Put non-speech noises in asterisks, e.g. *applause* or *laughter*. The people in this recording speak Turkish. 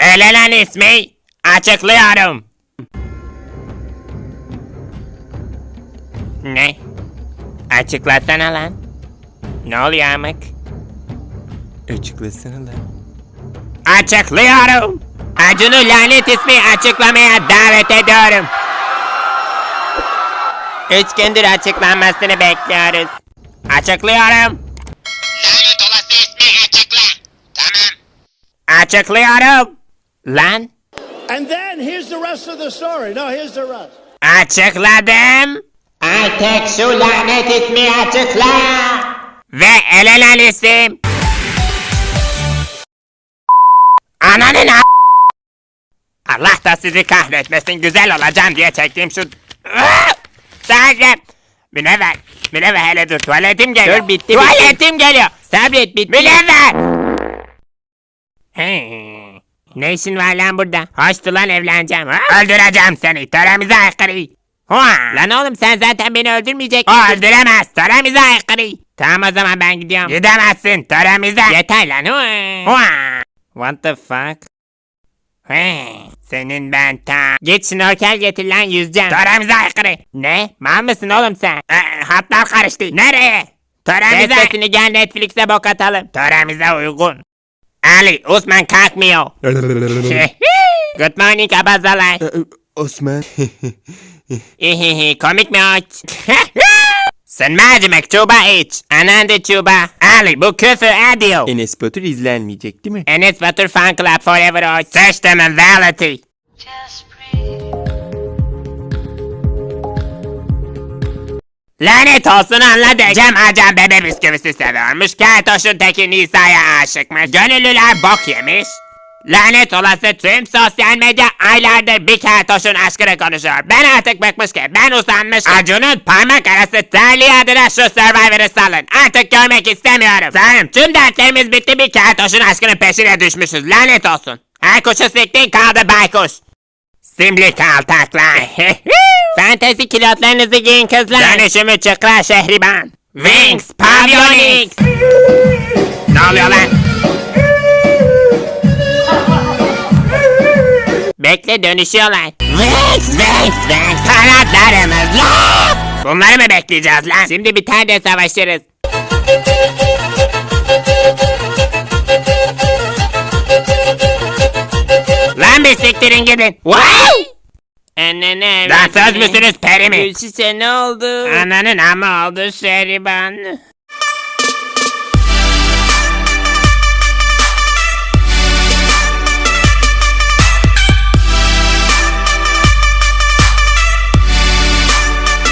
Öyle lan ismi. Açıklıyorum. Ne? Açıklasana lan. Ne oluyor amık? Açıklasana lan. Açıklıyorum. Acun'u lanet ismi açıklamaya davet ediyorum. Üç gündür açıklanmasını bekliyoruz. Açıklıyorum. Lanet olası ismi açıkla. Tamam. Açıklıyorum. Lan. And then here's the rest of the story. No, here's the rest. Açıkladım. Artık şu lanet ismi açıkla. Ve elenen isim. Ananın a- Allah da sizi kahretmesin güzel olacağım diye çektiğim şu... Sadece... Münevver. Münevver hele dur tuvaletim geliyor. Dur, bitti, Tuvaletim geliyor. Sabret bitti. Münevver. He. Ne işin var lan burada? Hoştu lan evleneceğim. Ha? Öldüreceğim seni. Töremize aykırı. Hua. Lan oğlum sen zaten beni öldürmeyecek O öldüremez. Töremize aykırı. Tamam o zaman ben gidiyorum. Gidemezsin töremize. Yeter lan. Hua. What the fuck? He. Senin ben ta. Git şnorkel getir lan yüzeceğim. Töremize aykırı. Ne? Mal mısın oğlum sen? Ee, hatlar karıştı. Nereye? Töremize. sesini gel Netflix'e bok atalım. Töremize uygun. Ali Osman kalkmıyor. *laughs* Good morning abazalar. Osman. *laughs* Hihihi komik mi aç? *laughs* Sen mercimek çuba iç. Anan da çuba. Ali bu küfür ediyor. Enes Batur izlenmeyecek değil mi? Enes Batur Fan Club Forever aç. Seçtimin veleti. Just Lanet olsun anladık. Cem Acan bebe bisküvisi seviyormuş. Keltoş'un teki Nisa'ya aşıkmış. Gönüllüler bok yemiş. Lanet olası tüm sosyal medya aylardır bir keltoşun aşkını konuşuyor. Ben artık bıkmış ki ben usanmış. Acun'un parmak arası terliği adına şu Survivor'ı salın. Artık görmek istemiyorum. Sanırım tüm dertlerimiz bitti bir keltoşun aşkının peşine düşmüşüz. Lanet olsun. Her kuşu siktin kaldı baykuş. Simli kaltaklar. *laughs* Fantezi kilotlarınızı giyin kızlar. Dönüşümü çıkra şehriban. Wings Pavyonix. ne oluyor lan? Bekle dönüşüyorlar. Wings, Wings, Wings. Kanatlarımızla. Bunları mı bekleyeceğiz lan? Şimdi bir tane de savaşırız. Lan bir siktirin gidin. Vay! Annene Lan söz müsünüz peri mi? Gülsüse ne oldu? Ananın ama oldu şehriban.